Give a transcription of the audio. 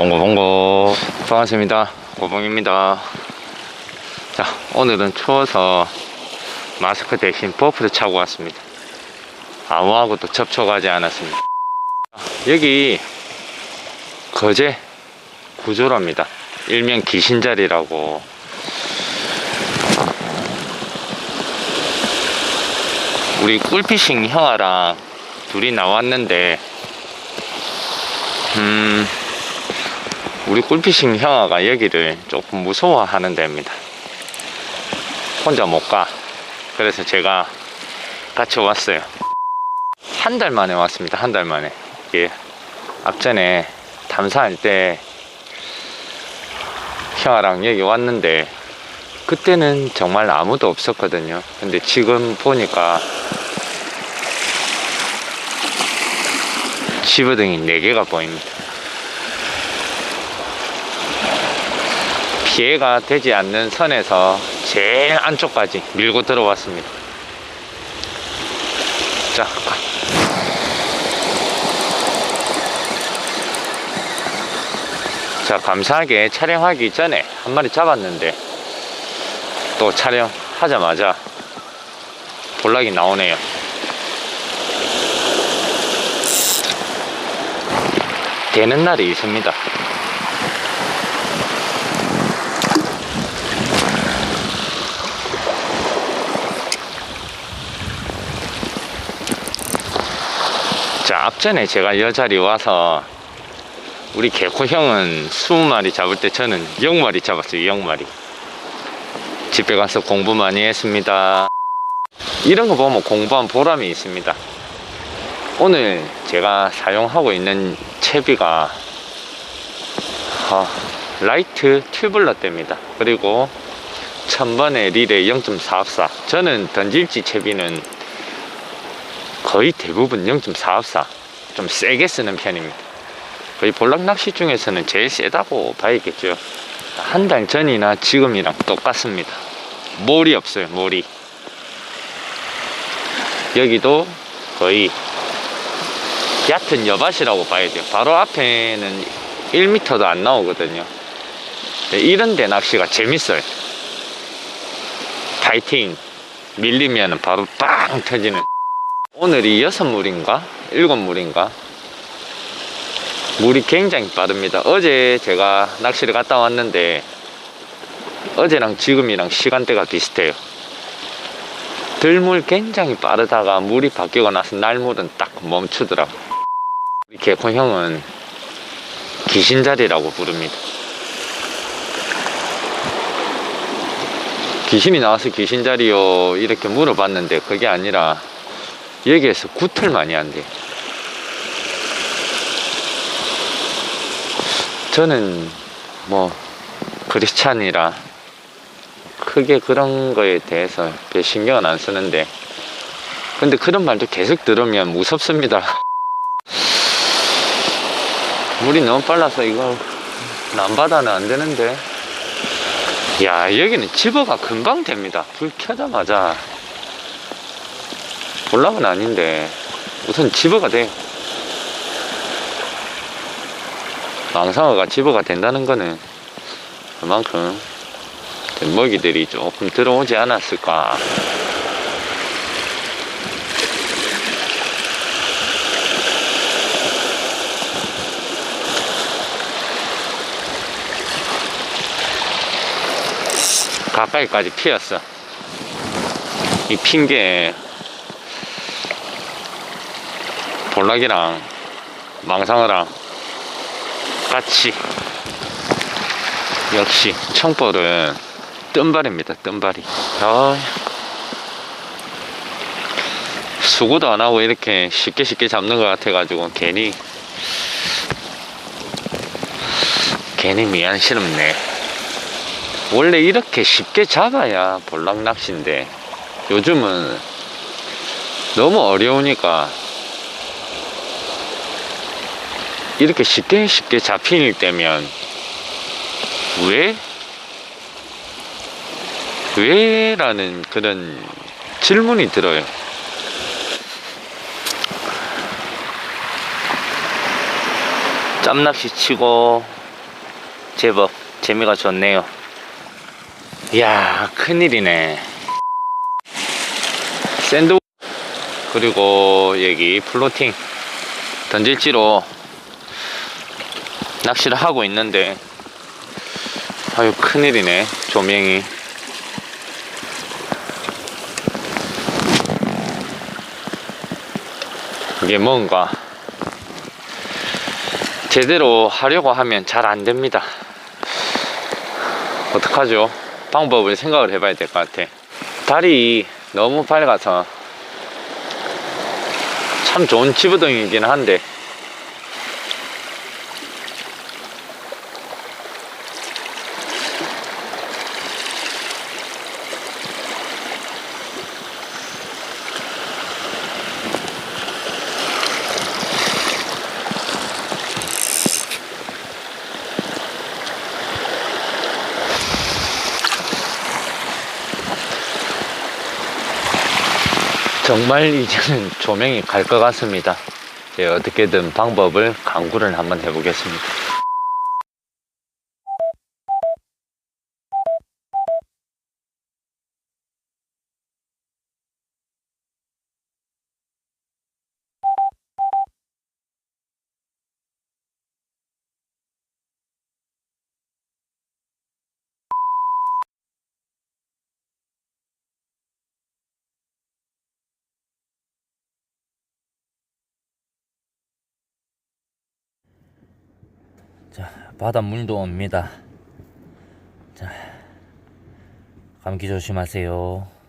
봉고봉고 반갑습니다. 고봉입니다. 자 오늘은 추워서 마스크 대신 버프를 차고 왔습니다. 아무하고도 접촉하지 않았습니다. 여기 거제 구조랍니다. 일명 귀신자리라고. 우리 꿀피싱 형아랑 둘이 나왔는데 음 우리 꿀피싱 형아가 여기를 조금 무서워하는 데입니다. 혼자 못 가. 그래서 제가 같이 왔어요. 한 달 만에 왔습니다. 한 달 만에. 예 앞전에 담사할 때 형아랑 여기 왔는데 그때는 정말 아무도 없었거든요. 근데 지금 보니까 집어등이 4개가 보입니다 피해가 되지 않는 선에서 제일 안쪽까지 밀고 들어왔습니다 자 가. 자 감사하게 촬영하기 전에 한 마리 잡았는데 또 촬영하자마자 볼락이 나오네요 되는 날이 있습니다 자 앞전에 제가 이 자리 와서 우리 개코 형은 20마리 잡을 때 저는 0마리 잡았어요 0마리. 집에 가서 공부 많이 했습니다. 이런 거 보면 공부한 보람이 있습니다. 오늘 제가 사용하고 있는 채비가 아, 라이트 튜블러 대입니다. 그리고 1000번의 릴에 0.454 저는 던질지 채비는 거의 대부분 0.454좀 세게 쓰는 편입니다. 거의 볼락 낚시 중에서는 제일 세다고 봐야겠죠. 한 달 전이나 지금이랑 똑같습니다. 몰이 없어요 몰이. 여기도 거의 얕은 여밭이라고 봐야 돼요. 바로 앞에는 1m도 안 나오거든요. 네, 이런 데 낚시가 재밌어요. 파이팅! 밀리면 바로 빵 터지는 오늘이 여섯 물인가? 일곱 물인가? 물이 굉장히 빠릅니다. 어제 제가 낚시를 갔다 왔는데 어제랑 지금이랑 시간대가 비슷해요. 들물 굉장히 빠르다가 물이 바뀌고 나서 날물은 딱 멈추더라고. 우리 개콘 형은 귀신자리라고 부릅니다. 귀신이 나와서 귀신자리요 이렇게 물어봤는데 그게 아니라 여기에서 구틀 많이 한대 저는 뭐 크리스찬이라 크게 그런 거에 대해서 별 신경은 안 쓰는데 근데 그런 말도 계속 들으면 무섭습니다. 물이 너무 빨라서 이거 남바다는 안 되는데. 야 여기는 집어가 금방 됩니다. 불 켜자마자 볼락은 아닌데. 우선 집어가 돼요 망상어가 집어가 된다는 거는 그만큼 먹이들이 조금 들어오지 않았을까. 가까이까지 피었어. 이 핑계 볼락이랑 망상어랑 같이 역시 청벌은 뜬발입니다 뜬발이. 아, 수고도 안 하고 이렇게 쉽게 쉽게 잡는 것 같아 가지고 괜히 괜히 미안스럽네. 원래 이렇게 쉽게 잡아야 볼락 낚시인데 요즘은 너무 어려우니까 이렇게 쉽게 쉽게 잡힐 때면 왜? 왜? 라는 그런 질문이 들어요. 짬낚시 치고 제법 재미가 좋네요. 이야, 큰일이네. 샌드 그리고 여기 플로팅 던질지로 낚시를 하고 있는데 아유 큰일이네 조명이. 이게 뭔가 제대로 하려고 하면 잘 안 됩니다. 어떡하죠? 방법을 생각을 해봐야 될 것 같아. 달이 너무 밝아서 참 좋은 치부동이긴 한데 정말 이제는 조명이 갈 것 같습니다. 예, 어떻게든 방법을 강구를 한번 해보겠습니다. 자, 바닷물도 옵니다. 자, 감기 조심하세요.